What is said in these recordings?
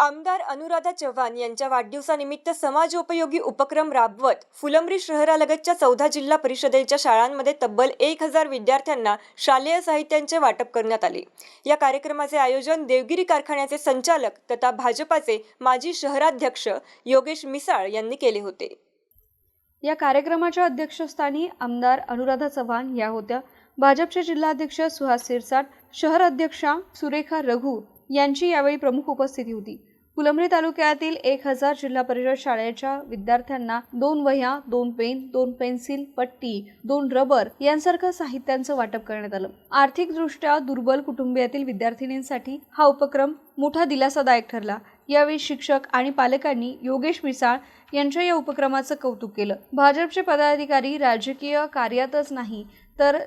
आमदार अनुराधा चव्हाण यांच्या वाढदिवसानिमित्त समाजोपयोगी उपक्रम राबवत फुलंब्री शहरालगतच्या चौदा जिल्हा परिषदेच्या शाळांमध्ये तब्बल एक हजार विद्यार्थ्यांना शालेय साहित्यांचे वाटप करण्यात आले. या कार्यक्रमाचे आयोजन देवगिरी कारखान्याचे संचालक तथा भाजपाचे माजी शहराध्यक्ष योगेश मिसाळ यांनी केले होते. या कार्यक्रमाच्या अध्यक्षस्थानी आमदार अनुराधा चव्हाण या होत्या. भाजपचे जिल्हाध्यक्ष सुहास सिरसाट शहर अध्यक्षा सुरेखा रघु यांची यावेळी प्रमुख उपस्थिती होती. फुलंब्री तालुक्यातील एक हजार जिल्हा परिषद शाळेच्या विद्यार्थ्यांना दोन वह्या दोन पेन दोन पेन्सिल पट्टी दोन रबर यांसारखं साहित्यांचं वाटप करण्यात आलं. आर्थिकदृष्ट्या दुर्बल कुटुंबियातील विद्यार्थिनींसाठी हा उपक्रम मोठा दिलासादायक ठरला. यावेळी शिक्षक आणि पालकांनी योगेश मिसाळ यांच्या या उपक्रमाचं कौतुक केलं. भाजपचे पदाधिकारी राजकीय कार्यातच नाही तर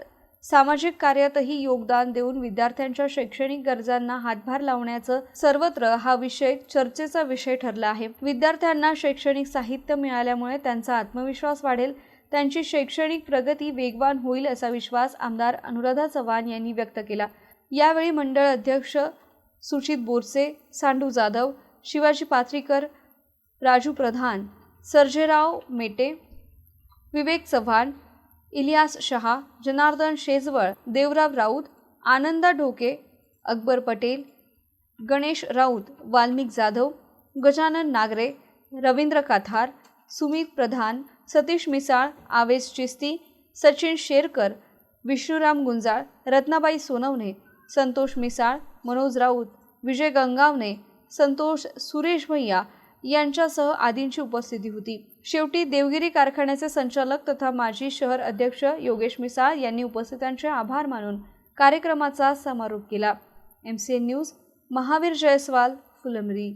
सामाजिक कार्यातही योगदान देऊन विद्यार्थ्यांच्या शैक्षणिक गरजांना हातभार लावण्याचं सर्वत्र हा विषय चर्चेचा विषय ठरला आहे. विद्यार्थ्यांना शैक्षणिक साहित्य मिळाल्यामुळे त्यांचा आत्मविश्वास वाढेल. त्यांची शैक्षणिक प्रगती वेगवान होईल असा विश्वास आमदार अनुराधा चव्हाण यांनी व्यक्त केला. यावेळी मंडळ अध्यक्ष सुचित बोरसे सांडू जाधव शिवाजी पात्रीकर राजू प्रधान सर्जेराव मेटे विवेक चव्हाण इलियास शहा जनार्दन शेजवळ देवराव राऊत आनंदा ढोके अकबर पटेल गणेश राऊत वाल्मिक जाधव गजानन नागरे रवींद्र काथार सुमित प्रधान सतीश मिसाळ आवेश चिस्ती सचिन शेरकर विष्णुराम गुंजाळ रत्नाबाई सोनवणे संतोष मिसाळ मनोज राऊत विजय गंगावणे संतोष सुरेश भैया यांच्यासह आदींची उपस्थिती होती. शेवटी देवगिरी कारखान्याचे संचालक तथा माजी शहर अध्यक्ष योगेश मिसाळ यांनी उपस्थितांचे आभार मानून कार्यक्रमाचा समारोप केला. M C N news Mahavir Jaiswal Phulmari